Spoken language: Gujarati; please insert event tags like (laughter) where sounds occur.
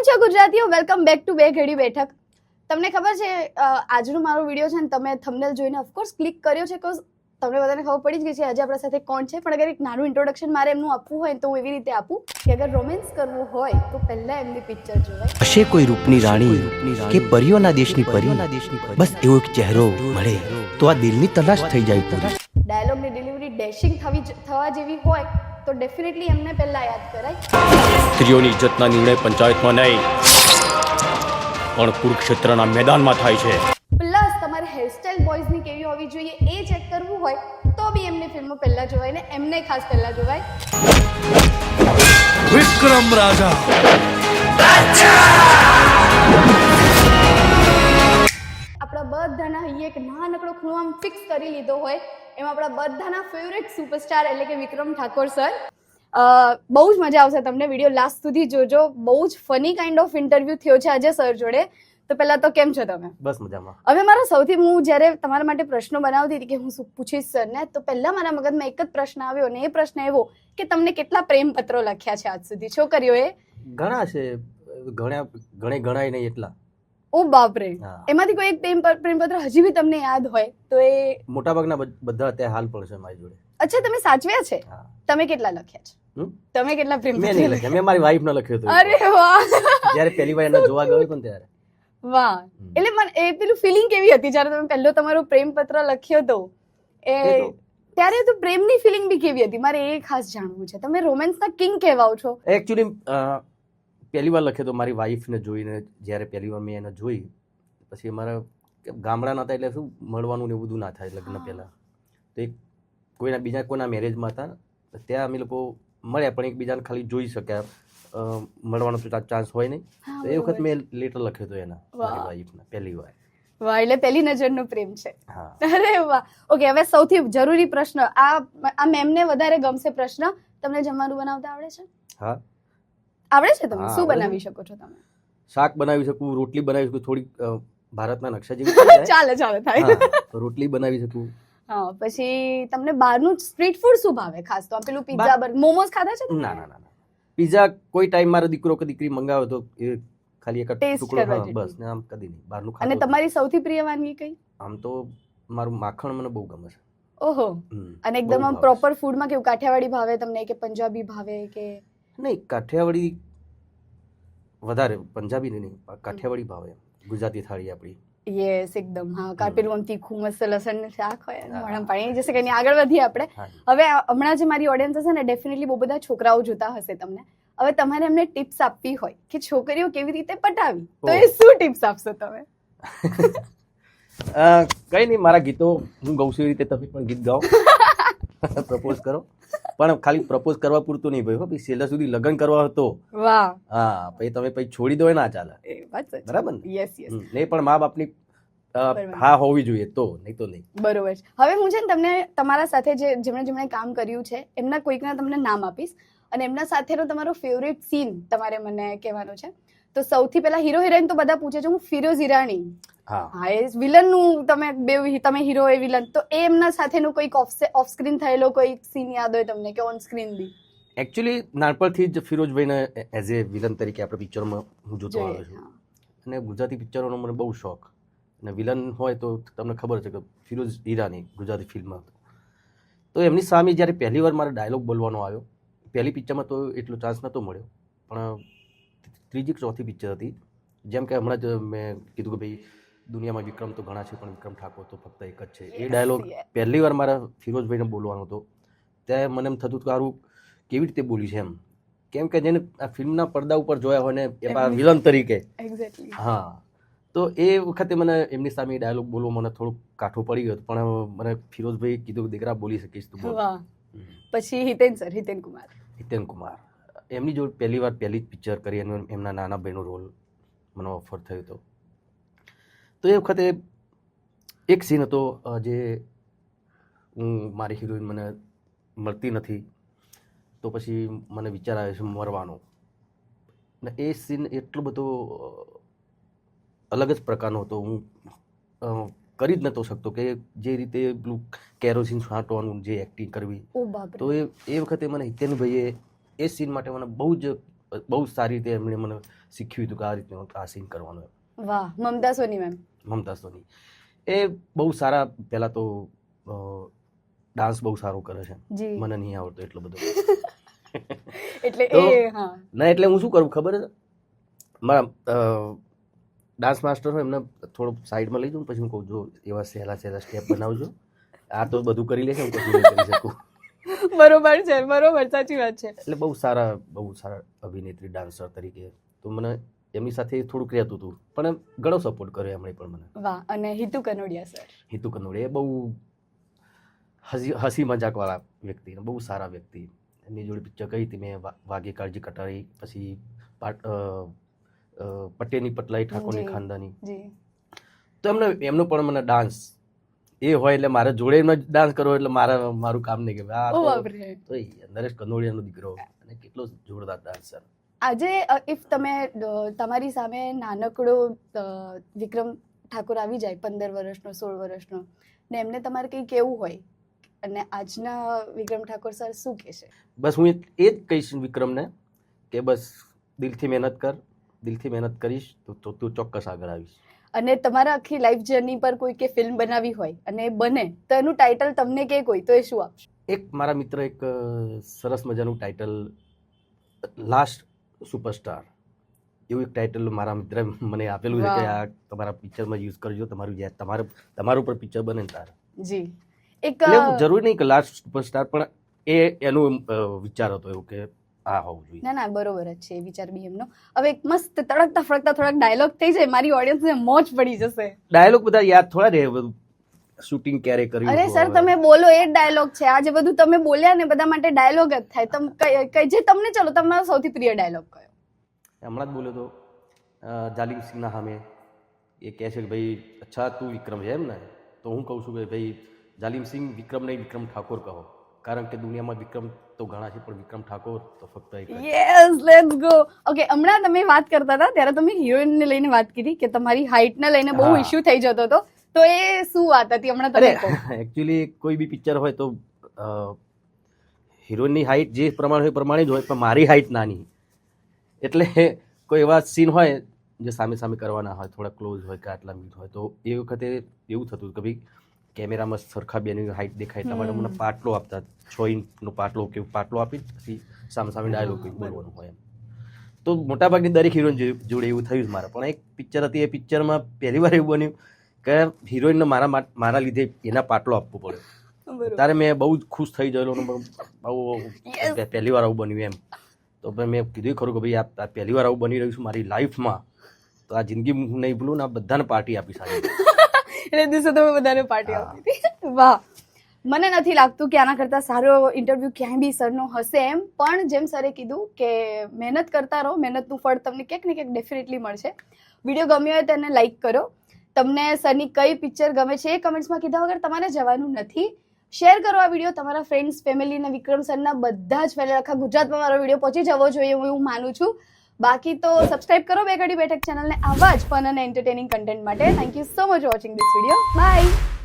કેમ છો ગુજરાતીઓ? વેલકમ બેક ટુ બે ઘડી બેઠક. તમને ખબર છે આજનો મારો વીડિયો છે ને તમે થંબનેલ જોઈને ઓફકોર્સ ક્લિક કર્યો છે કોઝ તમને બધાને ખબર પડી જ ગઈ છે આજે આપણા સાથે કોણ છે. પણ અગર એક નાનું ઇન્ટ્રોડક્શન મારે એમનું આપવું હોય તો હું એવી રીતે આપું કે અગર રોમેન્સ કરવું હોય તો પહેલા એમની પિક્ચર જોવાય. હશે કોઈ રૂપની રાણી કે પરીઓના દેશની પરી. બસ એવો એક ચહેરો મળે તો આ દિલની તલાશ થઈ જાય પૂરી. ડાયલોગની ડિલિવરી ડેશિંગ થવી થવા જેવી હોય તો ડેફિનેટલી એમને પહેલા યાદ કરાય. સ્ત્રીઓની ઇજ્જતના નિર્ણય પંચાયતમાં નહીં પણ કુરુક્ષેત્રના મેદાનમાં થાય છે. પ્લસ તમારે હેરસ્ટાઇલ બોયઝની કેવી હોવી જોઈએ એ ચેક કરવું હોય તો બી એમની ફિલ્મો પહેલા જોવાય ને એમને ખાસ પહેલા જોવાય. વિક્રમ રાજા. આપણા બધાના અહીંયા એક નાનકડો ખૂણો આમ ફિક્સ કરી લીધો હોય એમાં આપણા બધાના ફેવરેટ સુપરસ્ટાર એટલે કે વિક્રમ ઠાકોર સર બહુ જ મજા આવશે તમને વીડિયો લાસ્ટ સુધી જોજો. બહુ જ ફની કાઇન્ડ ઓફ ઇન્ટરવ્યુ થયો છે આજે સર જોડે. તો પહેલા તો કેમ છો તમે? બસ મજામાં. હવે મારો સૌથી હું જ્યારે તમારા માટે પ્રશ્નો બનાવતી હતી કે હું શું પૂછીશ સરને તો પહેલા મારા મગજમાં એક જ પ્રશ્ન આવ્યો અને એ પ્રશ્ન એવો કે તમને કેટલા પ્રેમ પત્રો લખ્યા છે આજ સુધી? છોકરીઓએ? ઘણા છે. ઘણા ઘણે ગણાય નહીં એટલા. ઓ બાપરે. એમાંથી કોઈ એક પ્રેમ પ્રેમપત્ર હજી બી તમને યાદ હોય તો એ મોટાભાગના બધ- બધા અત્યારે હાલ પણ છે મારી જોડે. અચ્છા તમે સાચવ્યા છે? તમે કેટલા લખ્યા છે? તમે કેટલા પ્રેમ મેં નહીં લખ્યા. મેં મારી વાઈફ લખ્યો હતો અરે વાહ. જ્યારે પહેલી વાર એને જોવા ગયો પણ ત્યારે. વાહ. એટલે મને એ પેલું ફિલિંગ કેવી હતી જ્યારે તમે પહેલો તમારો પ્રેમ પત્ર લખ્યો હતો એ એ ત્યારે તો પ્રેમની ફિલિંગ બી કેવી હતી? મારે એ ખાસ જાણવું છે. તમે રોમેન્સના કિંગ કહેવાઓ છો. એકચ્યુઅલી પહેલી વાર લખ્યો તો મારી વાઈફને જોઈને જ્યારે પહેલી વાર મેં એને જોઈ પછી અમારા ગામડાના હતા એટલે શું મળવાનું ને એવું બધું ના થાય લગ્ન પહેલાં. તો એક કોઈના બીજા કોઈના મેરેજમાં હતા ત્યાં અમે લોકો મળ્યા પણ એકબીજાને ખાલી જોઈ શક્યા. મળવાનો તો ચાન્સ હોય નહીં. તો એ વખત મેં લેટર લખ્યો હતો એના. મારી વાઈફના પહેલી વાર. વાહ એટલે પહેલી નજરનો પ્રેમ છે. હા. (laughs) અરે વાહ. ઓકે હવે સૌથી જરૂરી પ્રશ્ન આ આ મેમને વધારે ગમશે પ્રશ્ન. તમને જમવાનું બનાવતા આવડે છે? હા. આવડે છે તમને? શું બનાવી શકો છો તમે? શાક બનાવી શકું રોટલી બનાવી શકું થોડી ભારતના નકશા જેવી (laughs) ચાલે ચાલે થાય. રોટલી બનાવી શકું. હા પછી તમને બહારનું સ્ટ્રીટ ફૂડ શું ભાવે ખાસ? તો પેલું પિઝા બર્ગર મોમોસ ખાધા છે ના ના ના પિઝા કોઈ ટાઈમ મારો દીકરો કે દીકરી મંગાવે તો એ ખાલી એક ટુકડો. બસ ને આમ કદી નહીં. બહારનું અને તમારી સૌથી પ્રિય વાનગી કઈ? આમ તો મારું માખણ મને બહુ ગમે છે. ઓહો. અને એકદમ પ્રોપર ફૂડમાં કેવું કાઠિયાવાડી ભાવે તમને કે પંજાબી ભાવે કે. નહીં કાઠિયાવાડી વધારે પંજાબી નહીં કાઠિયાવાડી ભાવે ગુજરાતી થાળી આપણી. યસ એકદમ. હા કા પેલું આમ તીખું મસ્ત લસણ શાક હોય અને મોઢામાં પાણી. જશે કે આગળ વધીએ આપણે. હવે હમણાં જે મારી ઓડિયન્સ હશે ને ડેફિનેટલી બહુ બધા છોકરાઓ જોતા હશે તમને. હવે તમારે એમને ટિપ્સ આપવી હોય કે છોકરીઓ કેવી રીતે પટાવી? તો એ શું ટિપ્સ આપશો તમે? (laughs) કઈ નહીં મારા ગીતો હું છું રીતે તમે પણ ગીત ગાઓ. (laughs) (laughs) પ્રપોઝ કરો. પણ ખાલી પ્રપોઝ કરવા પૂરતું નહીં ભાઈ હો પછી છેલ્લા સુધી લગ્ન કરવા હતો. વાહ. હા પછી તમે પછી છોડી દો એ ના ચાલે. બરાબર ને? યસ યસ નહીં પણ મા બાપની હા હોવી જોઈએ તો નહીં તો નહીં. બરોબર છે. હવે હું છે ને તમને તમારા સાથે જે જેમણે જેમણે કામ કર્યું છે એમના કોઈકના તમને નામ આપીશ અને એમના સાથેનો તમારો ફેવરેટ સીન તમારે મને કહેવાનો છે. તો સૌથી પહેલા હીરો હિરોઈન તો બધા પૂછે છે હું ફિરોઝ ઈરાણી હા. એ વિલનનું તમે બે તમે હીરો એ વિલન. તો એ એમના સાથેનું કોઈક ઓફ સ્ક્રીન થયેલો કોઈ સીન યાદ હોય તમને કે ઓન સ્ક્રીન બી? એકચ્યુઅલી નાનપણથી જ ફિરોજભાઈને એઝ એ વિલન તરીકે આપણે પિક્ચરમાં હું જોતો આવ્યો છું. અને ગુજરાતી પિક્ચરોનો મને બહુ શોખ. અને વિલન હોય તો તમને ખબર છે કે ફિરોજ ઈરાની ગુજરાતી ફિલ્મમાં તો એમની સામે જ્યારે પહેલી વાર મારે ડાયલોગ બોલવાનો આવ્યો પહેલી પિક્ચરમાં તો એટલો ચાન્સ નહોતો મળ્યો. પણ ત્રીજી ચોથી પિક્ચર હતી. જેમ કે હમણાં જ મેં કીધું કે ભાઈ દુનિયામાં વિક્રમ તો ઘણા છે પણ વિક્રમ ઠાકોર તો ફક્ત એક જ છે. એ ડાયલોગ પહેલી વાર મારા ફિરોજભાઈને બોલવાનો હતો. ત્યારે મને એમ થતું કે આરું કેવી રીતે બોલ્યું છે એમ? કેમ કે જેને આ ફિલ્મના પડદા ઉપર જોયા હોય ને એમાં વિલન તરીકે. હા. તો એ વખતે મને એમની સામે ડાયલોગ બોલવો મને થોડુંક કાઠો પડી ગયો હતો. પણ મને ફિરોજભાઈ કીધું કે દીકરા બોલી શકીશ તું બોલ. પછી હિતેન સર હિતેન કુમાર. હિતેન કુમાર. એમની જોડે પહેલી વાર પહેલી જ પિક્ચર કરી એમના નાના ભાઈનો રોલ મને ઓફર થયો હતો. તો એ વખતે એક સીન હતો જે હું મારી હિરોઈન મને મળતી નથી. તો પછી મને વિચાર આવે છે મરવાનો. ને એ સીન એટલો બધો અલગ જ પ્રકારનો હતો. હું કરી જ નહોતો શકતો કે જે રીતે પેલું કેરોસીન છાંટવાનું જે એક્ટિંગ કરવી. તો એ એ વખતે મને હિતેનભાઈએ એ સીન માટે મને બહુ જ બહુ સારી રીતે એમણે મને શીખ્યું હતું કે આ રીતે આ સીન કરવાનું વાહ મમતા સોની મેમ. મમતા ધોની એ બહુ સારા પહેલાં તો ડાન્સ બહુ સારો કરે છે. મને નહીં આવડતો એટલો બધો. (laughs) એટલે એ હા. ના એટલે હું શું કરું ખબર છે? મારા ડાન્સ માસ્ટર હોય એમને થોડો સાઈડમાં લઈ જાઉં પછી હું કહું જો એવા સહેલા સહેલા સ્ટેપ બનાવજો. આ તો બધું કરી લે છે હું કશું કરી શકું. (laughs) બરોબર છે બરોબર સાચી વાત છે. એટલે બહુ સારા બહુ સારા અભિનેત્રી ડાન્સર તરીકે. તો મને એમની સાથે થોડુંક રહેતું હતું. પણ ઘણો સપોર્ટ કર્યો એમણે પણ મને. વાહ અને હિતુ કનોડિયા સર હિતુ કનોડિયા બહુ હસી હસી મજાકવાળા વ્યક્તિ બહુ સારા વ્યક્તિ. એમની જોડે પિક્ચર કરી હતી મેં વા- કાળજી કટારી પછી પાટ અ, અ, પટેની પટલાઈ ઠાકોરની ખાનદાની. તો એમને એમનો પણ મને ડાન્સ એ હોય એટલે મારે જોડે એમનો ડાન્સ કરવો એટલે મારે મારું કામ નહીં કે આ તો- નરેશ કનોડિયાનો દીકરો અને કેટલો જોરદાર ડાન્સર આજે ઇફ તમે તમારી સામે નાનકડો વિક્રમ ઠાકોર આવી જાય પંદર વર્ષનો સોળ વર્ષનો ને એમને તમારે કંઈ કેવું હોય? અને આજના વિક્રમ ઠાકોર સર શું કહેશે? બસ હું એ જ કહીશ વિક્રમને કે બસ દિલથી મહેનત કર દિલથી મહેનત કરીશ તો તો તું ચોક્કસ આગળ આવીશ. અને તમારા આખી લાઈફ જર્ની પર કોઈ કે ફિલ્મ બનાવી હોય અને એ બને તો એનું ટાઇટલ તમને કે કોઈ તો એ શું આપશે? એક મારા મિત્ર એક સરસ મજાનું ટાઇટલ લાસ્ટ સુપરસ્ટાર. એવું એક ટાઇટલ મારા મિત્ર મને આપેલું છે કે આ તમારા પિક્ચરમાં યુઝ કરજો તમારું જે તમારું તમારું પર પિક્ચર બને તારે. જી. એક જરૂરી નહીં કે લાસ્ટ સુપરસ્ટાર પણ એ એનું વિચાર હતો એવું કે આ હોવું જોઈએ. ના ના બરોબર જ છે વિચાર બી એમનો. હવે એક મસ્ત તડકતા ફડકતા થોડાક ડાયલોગ થઈ જાય મારી ઓડિયન્સને મોજ પડી જશે. ડાયલોગ બધા યાદ થોડા રહે શૂટિંગ ક્યારે કર્યું અરે સર તમે બોલો એ ડાયલોગ છે. આજે બધું તમે બોલ્યા ને બધા માટે ડાયલોગ જ થાય. તમ કઈ કઈ જે તમને ચલો તમારો સૌથી પ્રિય ડાયલોગ કયો? હમણાં જ બોલ્યો તો જાલિમ સિંહના સામે એ કહે છે કે ભાઈ અચ્છા તું વિક્રમ છે એમ ને? તો હું કહું છું કે ભાઈ જાલિમ સિંહ વિક્રમ નહીં વિક્રમ ઠાકોર કહો. કારણ કે દુનિયામાં વિક્રમ તો ઘણા છે પણ વિક્રમ ઠાકોર તો ફક્ત એક જ. યસ લેટ્સ ગો ઓકે હમણાં તમે વાત કરતા હતા ત્યારે તમે હિરોઈન ને લઈને વાત કરી કે તમારી હાઈટ ને લઈને બહુ ઇશ્યુ થઈ જતો હતો. તો એ શું વાત હતી? હમણાં તમે એકચ્યુઅલી કોઈ બી પિક્ચર હોય તો હિરોઈનની હાઈટ જે પ્રમાણે હોય પ્રમાણે જ હોય પણ મારી હાઈટ નાની. એટલે કોઈ એવા સીન હોય જે સામે સામે કરવાના હોય થોડા ક્લોઝ હોય કે આટલા મીટ હોય તો એ વખતે એવું થતું કે ભાઈ કેમેરામાં સરખા બેની હાઈટ દેખાય એટલા માટે મને પાટલો આપતા. છ ઇંચનો પાટલો કે પાટલો આપી પછી સામે સામે ડાયલોગ બોલવાનું હોય એમ. તો મોટાભાગની દરેક હિરોઈન જોડે એવું થયું જ મારે. પણ એક પિક્ચર હતી એ પિક્ચરમાં પહેલી વાર એવું બન્યું કે હિરોઈનને મારા મારા લીધે એના પાટલો આપવો પડ્યો. ત્યારે મેં બહુ જ ખુશ થઈ ગયેલો બહુ. પહેલી વાર આવું બન્યું એમ. તો મેં કીધું ખરું કે ભાઈ આ પહેલી વાર આવું બની રહ્યું છું મારી લાઈફમાં તો આ જિંદગી હું નહીં ભૂલું ને આ બધાને પાર્ટી આપી સારી એટલે દિવસે તમે બધાને પાર્ટી. આપી હતી. વાહ. મને નથી લાગતું કે આના કરતાં સારો ઇન્ટરવ્યૂ ક્યાંય બી સરનો હશે એમ. પણ જેમ સરે કીધું કે મહેનત કરતા રહો મહેનતનું ફળ તમને ક્યાંક ને ક્યાંક ડેફિનેટલી મળશે. વીડિયો ગમ્યો હોય તેને લાઈક કરો. તમને સરની કઈ પિક્ચર ગમે છે એ કમેન્ટ્સમાં કીધા વગર તમારે જવાનું નથી. શેર કરો આ વીડિયો તમારા ફ્રેન્ડ્સ ફેમિલી અને વિક્રમ સરના બધા જ ફેમિલી આખા ગુજરાતમાં મારો વીડિયો પહોંચી જવો જોઈએ હું એવું માનું છું. બાકી તો સબસ્ક્રાઇબ કરો બે ઘડી બેઠક ચેનલને આવા જ ફન અને એન્ટરટેનિંગ કન્ટેન્ટ માટે. Thank you so much watching this video bye